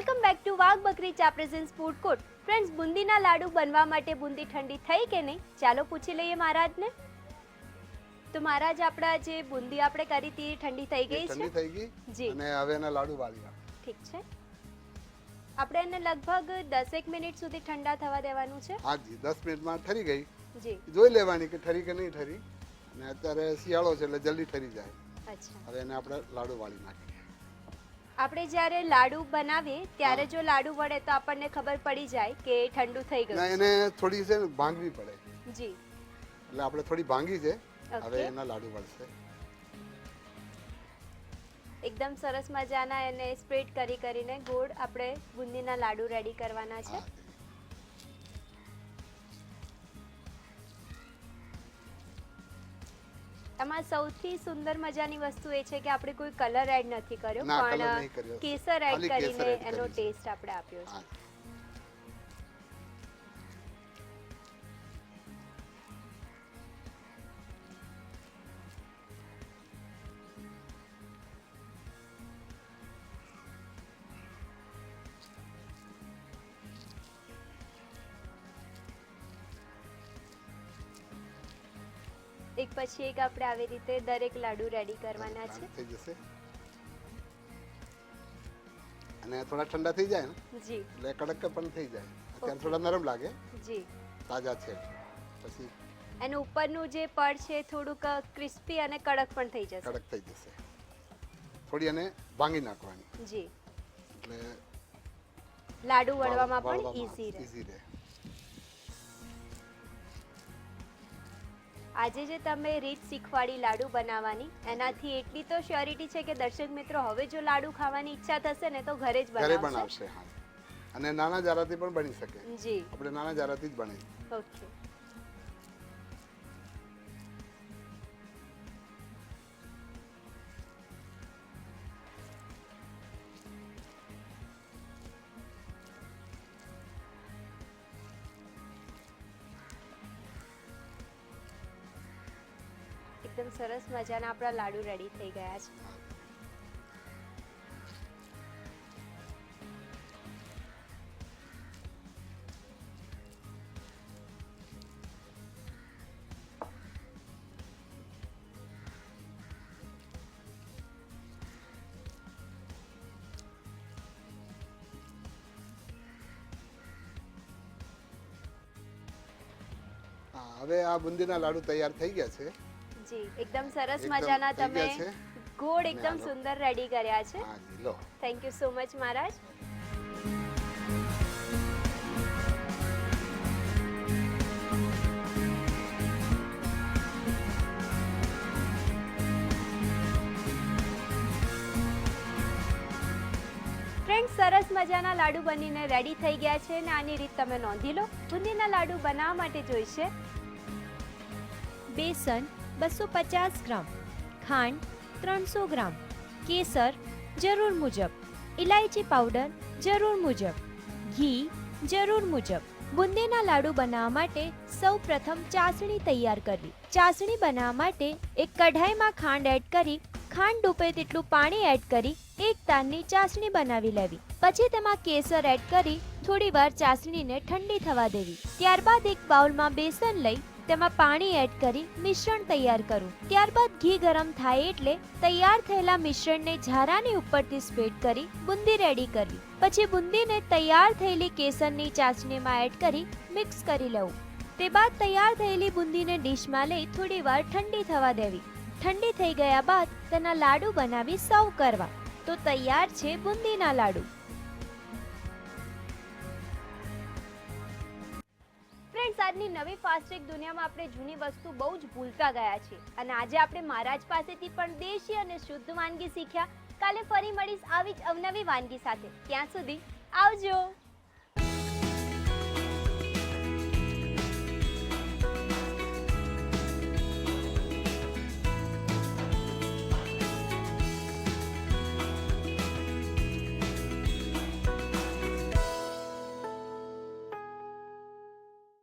Welcome back to Wagh Bakri ચા presents food court. Friends બુંદીના લાડુ બનવા માટે બુંદી ઠંડી થઈ કે નહીં? ચાલો પૂછી લઈએ મહારાજને. તો મહારાજ આપણા જે બુંદી આપણે કરી હતી ઠંડી થઈ ગઈ છે? ઠંડી થઈ ગઈ જી. અને હવે એના લાડુ વાળ્યા ઠીક છે. આપણે એને લગભગ દસેક મિનિટ સુધી ઠંડા થવા દેવાનું છે. હાજી દસ મિનિટમાં ઠરી ગઈ. જી. જોઈ લેવાની કે ઠરી કે નહીં ઠરી. અને અત્યારે શિયાળો છે એટલે જલ્દી ઠરી જાય. અચ્છા. હવે એને આપણે લાડુ વાળી નાખીએ. આપણે જ્યારે લાડુ બનાવીએ ત્યારે જો લાડુ વળે તો આપણને ખબર પડી જાય કે ઠંડુ થઈ ના ગયું એને થોડી છે ને ભાંગવી પડે. જી. એટલે આપણે થોડી ભાંગી છે. હવે એના લાડુ વળશે એકદમ સરસ મજાના એને સ્પ્રેડ કરી કરીને ગોળ આપણે બુંદીના લાડુ રેડી કરવાના છે. હા એમાં સૌથી સુંદર મજાની વસ્તુ એ છે કે આપણે કોઈ કલર એડ નથી કર્યો પણ કેસર એડ કરીને એનો ટેસ્ટ આપણે આપ્યો છે. એક પછી એક આપણે આવી રીતે દરેક લાડુ રેડી કરવાના છે. થઈ જશે. અને થોડા ઠંડા થઈ જાય ને? જી. એટલે કડક પણ થઈ જાય. અત્યારે થોડા નરમ લાગે. જી. તાજા છે. પછી એનું ઉપરનું જે પડ છે થોડુંક ક્રિસ્પી અને કડક પણ થઈ જશે. કડક થઈ જશે. થોડી અને ભાંગી નાખવાની. જી. એટલે લાડુ વળવામાં પણ ઈઝી રહે. ઈઝી રહે. આજે જે તમે રીત શીખવાડી લાડુ બનાવવાની એનાથી એટલી તો શ્યોરિટી છે કે દર્શક મિત્રો હવે જો લાડુ ખાવાની ઈચ્છા થશે ને તો ઘરે જ ઘરે બનાવશે. હા. અને નાના જારાથી પણ બની શકે. જી. આપણે નાના જારાથી જ બને ઓકે. એકદમ સરસ મજાના આપણા લાડુ રેડી થઈ ગયા છે. હવે આ બુંદીના લાડુ તૈયાર થઈ ગયા છે. જી એકદમ સરસ મજાના તમે ગોળ એકદમ સુંદર રેડી કર્યા છે. થેન્ક યુ સો મચ મહારાજ. ફ્રેન્ડ સરસ મજાના લાડુ બનીને રેડી થઈ ગયા છે અને આની રીત તમે નોંધી લો. બુંદીના લાડુ બનાવવા માટે જોઈશે. બેસન બસો પચાસ ગ્રામ. ખાંડ ત્રણસો ગ્રામ. કેસર જરૂર મુજબ. ઇલાયચી પાવડર જરૂર મુજબ. ઘી જરૂર મુજબ. બુંદીના લાડુ બનાવવા માટે સૌ પ્રથમ ચાસણી તૈયાર કરવી. ચાસણી બનાવવા માટે એક કઢાઈમાં ખાંડ એડ કરી, ખાંડ ડૂબે તેટલું પાણી એડ કરી, એક તારની ચાસણી બનાવી લેવી. પછી તેમાં કેસર એડ કરી થોડી વાર ચાસણીને ઠંડી થવા દેવી. ત્યારબાદ એક બાઉલમાં બેસન લઈ તેમાં પાણી એડ કરી મિશ્રણ તૈયાર કરું. ત્યારબાદ ઘી ગરમ થાય એટલે તૈયાર થયેલા મિશ્રણને ઝારાની ઉપરથી સ્પ્રેડ કરી બુંદી રેડી કરવી. પછી બુંદીને તૈયાર થયેલી કેસરની ચાસણીમાં એડ કરી મિક્સ કરી લેવું. તે બાદ તૈયાર થયેલી બુંદીને ડીશમાં લઈ થોડી વાર ઠંડી થવા દેવી. ઠંડી થઈ ગયા બાદ તેના લાડુ બનાવી સર્વ કરવા. તો તૈયાર છે બુંદીના લાડુ. આજની નવી ફાસ્ટેગ દુનિયામાં આપણે જૂની વસ્તુ બહુ જ ભૂલતા ગયા છે અને આજે આપણે મહારાજ પાસેથી પણ દેશી અને શુદ્ધ વાનગી શીખ્યા. કાલે ફરી મળીશ આવી જ અવનવી વાનગી સાથે. ત્યાં સુધી આવજો.